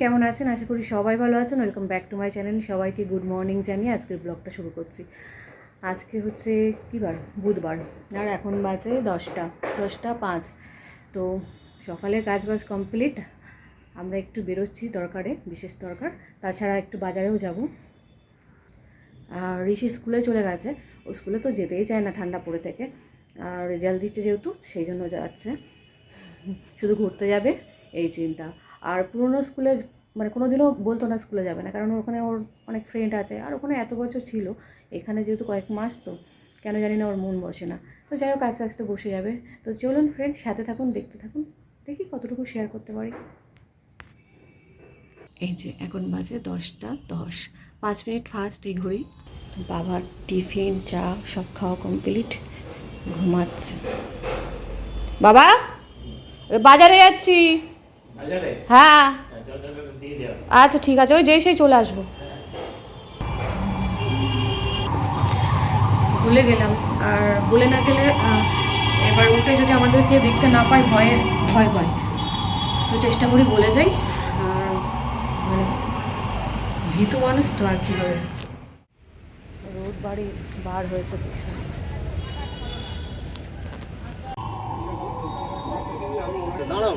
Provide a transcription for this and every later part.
কেমন আছেন? আশা করি সবাই ভালো আছেন। Welcome back to my channel সবাইকে গুড মর্নিং জানিয়ে আজকের ব্লগটা শুরু করছি। আজকে হচ্ছে কী বার? বুধবার। আর এখন বাজে দশটা। দশটা পাঁচ। তো সকালের কাজ বাজ কমপ্লিট আমরা একটু বেরোচ্ছি দরকারে, বিশেষ দরকার। তাছাড়া একটু বাজারেও যাব। আর ঋষি স্কুলে চলে গেছে। ও স্কুলে তো যেতেই চায় না ঠান্ডা পড়ে থেকে। আর রেজাল্ট দিচ্ছে যেহেতু, সেই জন্য যাচ্ছে। শুধু ঘুরতে যাবে, এই চিন্তা। আর পুরনো স্কুলে মানে কোনো দিনও বলতো না স্কুলে যাবে না কারণ ওখানে ওর অনেক ফ্রেন্ড আছে। আর ওখানে এত বছর ছিল এখানে যেহেতু কয়েক মাস তো কেন জানি না ওর মন বসে না। তো যাই হোক আস্তে আস্তে বসে যাবে। তো চলুন ফ্রেন্ড সাথে থাকুন দেখতে থাকুন দেখি কতটুকু শেয়ার করতে পারি। এই যে এখন বাজে দশটা দশ। পাঁচ মিনিট ফার্স্ট এই ঘড়ি। বাবার টিফিন চা সব খাওয়া কমপ্লিট ঘুমাচ্ছে। বাবা বাজারে যাচ্ছি। হ্যাঁ। দেওয়া আচ্ছা ঠিক আছে ওই যেই সেই চলে আসব। ভুলে গেলাম আর ভুলে না গেলে এবার উল্টে যদি আমাদেরকে দেখতে না পায় ভয়ে ভয় পায়। তো চেষ্টা করি বলে যাই আর মানে ভীতু মানুষ তো আর কী হবে রোড বাড়ি বার হয়েছে ভীষণ। দাঁড়াও।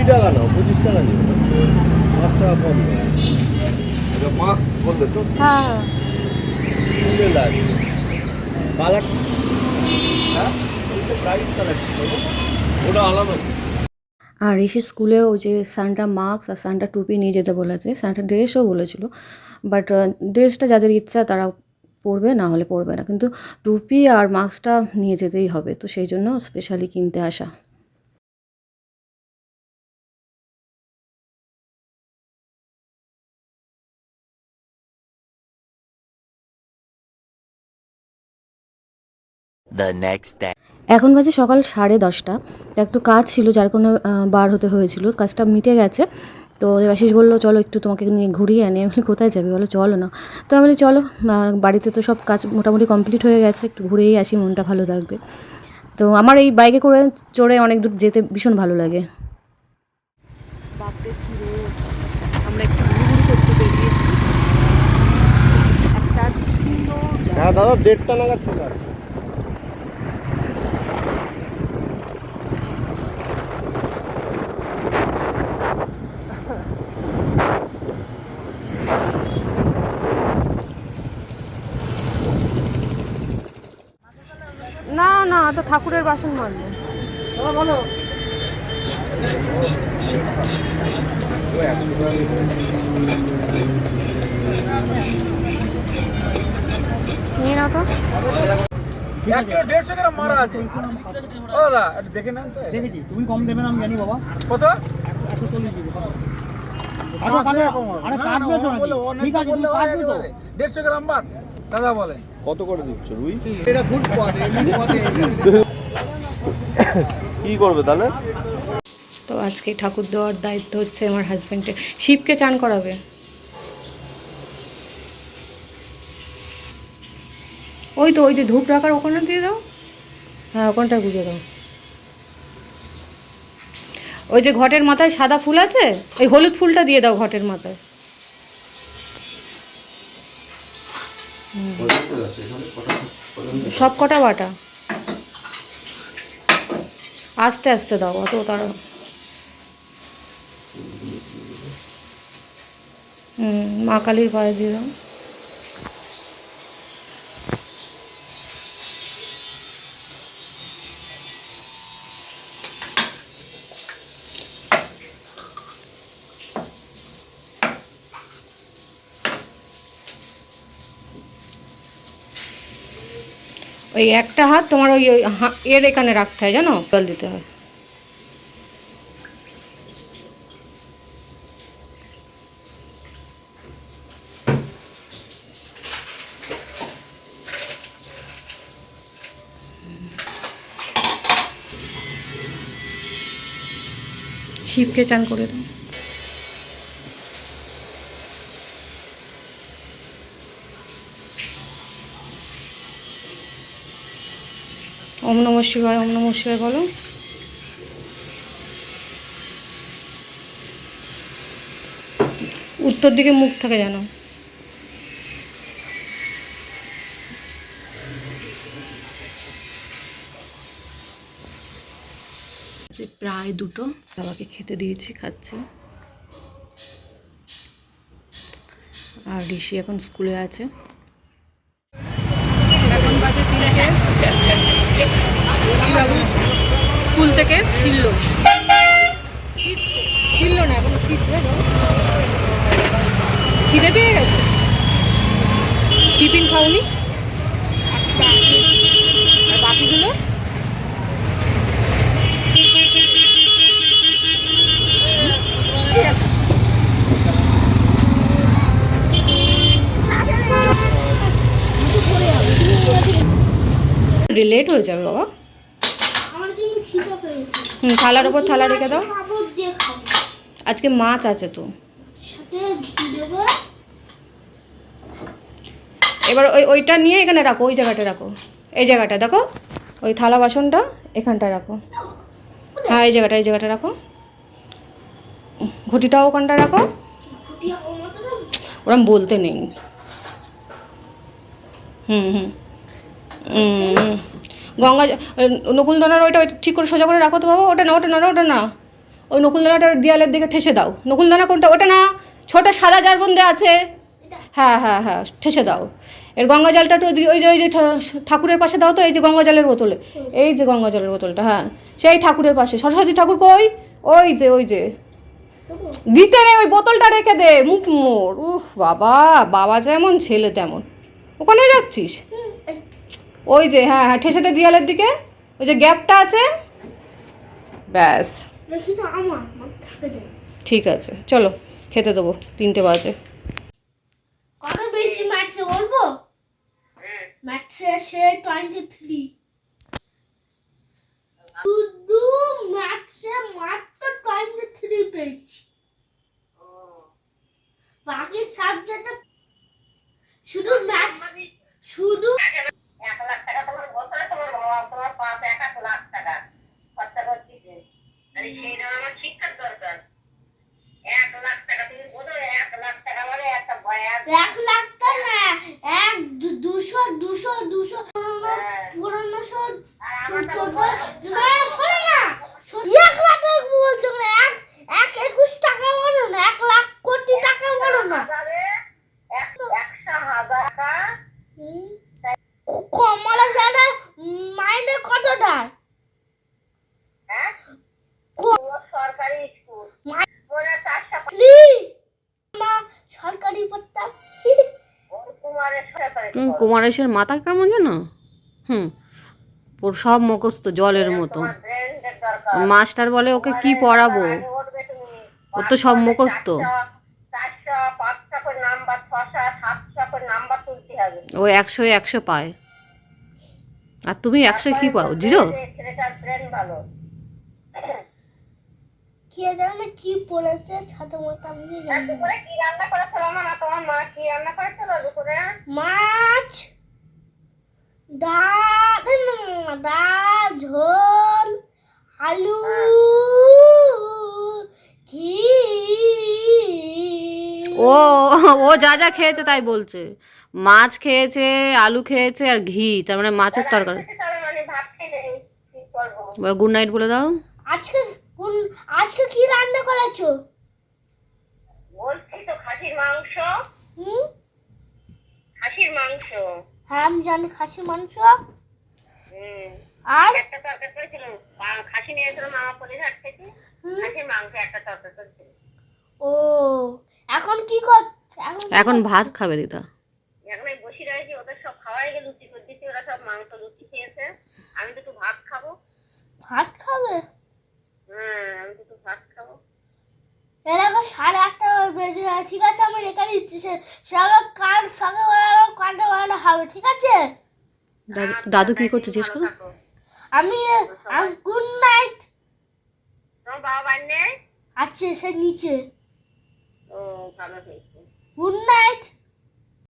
কুড়ি টাকা নাও পঁচিশ টাকা নিও। পাঁচ টাকা কম মাস্ক বললে তো? হ্যাঁ কালার হ্যাঁ? ব্রাইট কালার ওটা আলাদা। আর ঋষি স্কুলেও যে সানটা মাস্ক আর সানটা টুপি নিয়ে যেতে বলেছে। সানটা ড্রেসও বলেছিল। বাট ড্রেসটা যাদের ইচ্ছা তারা পরবে না হলে পরবে না। কিন্তু টুপি আর মাস্কটা নিয়ে যেতেই হবে। তো সেই জন্য স্পেশালি কিনতে আসা। The next day. এখন বাজে সকাল সাড়ে দশটা। তো একটু কাজ ছিল যার কোনো বার হতে হয়েছিল। কাজটা মিটে গেছে। তো দেবাশিস বলল চলো একটু তোমাকে নিয়ে ঘুরিয়ে আনি। আমি কোথায় যাবে? বলো চলো না। তো আমি বলি চলো বাড়িতে তো সব কাজ মোটামুটি কমপ্লিট হয়ে গেছে। একটু ঘুরেই আসি মনটা ভালো থাকবে। তো আমার এই বাইকে করে চড়ে অনেক দূর যেতে ভীষণ ভালো লাগে। আমরা একটু ঘুরঘুরি করতে বেরিয়েছি। একটা সুন্দর হ্যাঁ দাদা দেড়টা নাগাদ চলে আসবে। না না তো ঠাকুরের বাসন মানবো বলো। নিয়ে নাও তো। এক দেড়শো গ্রাম মারা আছে। ও দাদা একটু দেখে নেন তো। দেখেছি তুমি কম দেবে না আমি জানি বাবা। কত? একশো চল্লিশ। দেড়শো গ্রাম বাদ। দাদা বলে কত করে দিচ্ছ রুই? এটা ফুড কি করবে তাহলে? তো আজকে ঠাকুর দেওয়ার দায়িত্ব হচ্ছে আমার হাজবেন্ডের শিবকে চান করাবে। ওই তো ওই যে ধূপ রাখার ওখানে দিয়ে দাও। হ্যাঁ ওখানটা গুঁজে দাও। ওই যে ঘটের মাথায় সাদা ফুল আছে ওই হলুদ ফুলটা দিয়ে দাও ঘটের মাথায়। সব কটা বাটা? আস্তে আস্তে দাও অত তারা মা কালীর পায়ে দিয়ে দাও। ওই একটা হাত তোমার ওই ওই এর এখানে রাখতে হয়, জানো? জল দিতে হয়। শিবকে চান করে দাও। ওম নম শিবায়, ওম নম শিবায় বলো। উত্তর দিকে মুখ থাকে যেন। যে প্রায় দুটো বাবাকে খেতে দিয়েছি, খাচ্ছে। আর ঋষি এখন স্কুলে আছে। এখন বাজে তিনটে। বাবু। স্কুল থেকে ফিরল। ফিরল না, এখন। খিদে পেয়ে গেছে? টিফিন খাওনি? বাকিগুলো? রিলেট হয়ে যাবে বাবা আমার কিন্তু খিদে পেয়েছে হুম থালার উপর থালা রেখে দাও। আজকে মাছ আছে তো। এবার ওই ওইটা নিয়ে এখানে রাখো ওই জায়গাটা রাখো। এই জায়গাটা দেখো? ওই থালা বাসনটা এখানটা রাখো। হ্যাঁ এই জায়গাটা এই জায়গাটা রাখো। ঘটিটাও ওখানটা রাখো। ওরম বলতে নেই। হুম। হুম, হুম। গঙ্গা নকুলদানার ওইটা ওই ঠিক করে সোজা করে রাখো তো বাবা ওটা না ওটা না ওটা না ওই নকুলদানাটা দেয়ালের দিকে ঠেসে দাও। নকুলদানা কোনটা? ওটা না ছোট সাদা জার বন্ধে আছে হ্যাঁ হ্যাঁ হ্যাঁ ঠেসে দাও। এর গঙ্গা জলটা একটু ওই যে ওই যে ঠাকুরের পাশে দাও তো এই যে গঙ্গা জলের বোতলে। এই যে গঙ্গা জলের বোতলটা হ্যাঁ। সেই ঠাকুরের পাশে। সরস্বতী ঠাকুর কই? ওই যে ওই যে। দিতে নেই ওই বোতলটা রেখে দে মুখ মোর উফ বাবা বাবা যেমন ছেলে তেমন। ওখানে রাখছিস? ওই যে হ্যাঁ হ্যাঁ ঠেসে দে দেয়ালের দিকে? ওই যে গ্যাপটা আছে? ব্যাস। ঠিক আছে চলো খেতে দেবো তিনটে বাজে। কত বেশি ম্যাথসে বলব? ম্যাথসে সে টোয়েন্টি থ্রি শুধু ম্যাথসে মাত্র টোয়েন্টি থ্রি পেয়েছি বাকি সাবজেক্টে শুধু ম্যাথস শুধু এক লাখ টাকা তোমার বছরে তোমার বাবা তোমার পাঁচ এক এক লাখ টাকা খরচা করছিস আরে সেই জন্য আমার শিক্ষার দরকার এক লাখ টাকা তুমি বোঝো এক লাখ টাকা মানে একটা বয়ান এক লাখ তো না এক দু- দুশো দুশো দুশো পুরোনোশো চোদ্দ না শোনো না শোনো, এক লাখ বলছো না এক এক একুশ টাকা বলো না এক লাখ কোটি টাকা বলো না হাজারে এক একশো হাজার টাকা হুম। ক- কমলা জানা মাইনে কত দেয় হ্যাঁ কো- পুরো সরকারি স্কুল মা- পরে চারশো ফ্রি মা সরকারি পড়তাম ওই কুমারের সরকারি কুমারেশের মাথা কেমন জানো? হুম ওর সব মুখস্থ জলের মতো। মাস্টার বলে ওকে কি পড়াবো? ওর তো সব মুখস্থ। ও একশো একশো পায়। আর তুমি একশো কি পাও? জিরো? কে জানে কি পড়েছে ছাতা মাতা আমি জানি না। কি রান্না করেছিল মা? না তোমার মা কি রান্না করেছিল দুপুরে? মাছ ডাল ডাল ঝোল আলু ঘি। ও ও যা যা খেয়েছে তাই বলছে। মাছ খেয়েছে আলু খেয়েছে আর ঘি তার মানে মাছের তরকারি। মানে কি গুড নাইট বলে দাও। আজকে কোন আজকে কি রান্না করেছ? বলছি তো খাসির মাংস। হুম? খাসির মাংস। হ্যাঁ আমি জানি খাসি মাংস। হুম। আর? একটা তরকারি করেছিল খাসি নিয়েছিল মামা পলিঘাট থেকে। খাসির মাংস একটা তরকারি করেছিল। ও এখন কি কর এখন এখন ভাত খাবে দিদা। এখন এই বসে রয়েছে ওদের সব খাওয়াই গেল লুচি করে দিচ্ছি ওরা সব মাংস লুচি খেয়েছে। আমি দুটো ভাত খাব। ভাত খাবে আমি ভাত খাব? সাড়ে আটটা বেজে যায় ঠিক আছে? আমি রেখে দিচ্ছি সে সে আবার কাল সকালবেলা আবার কালটা বেলা হবে ঠিক আছে? দাদু দাদু কি করছে জিজ্ঞেস করো। আমি গুড নাইট। আছে সে নিচে। ও গুড নাইট।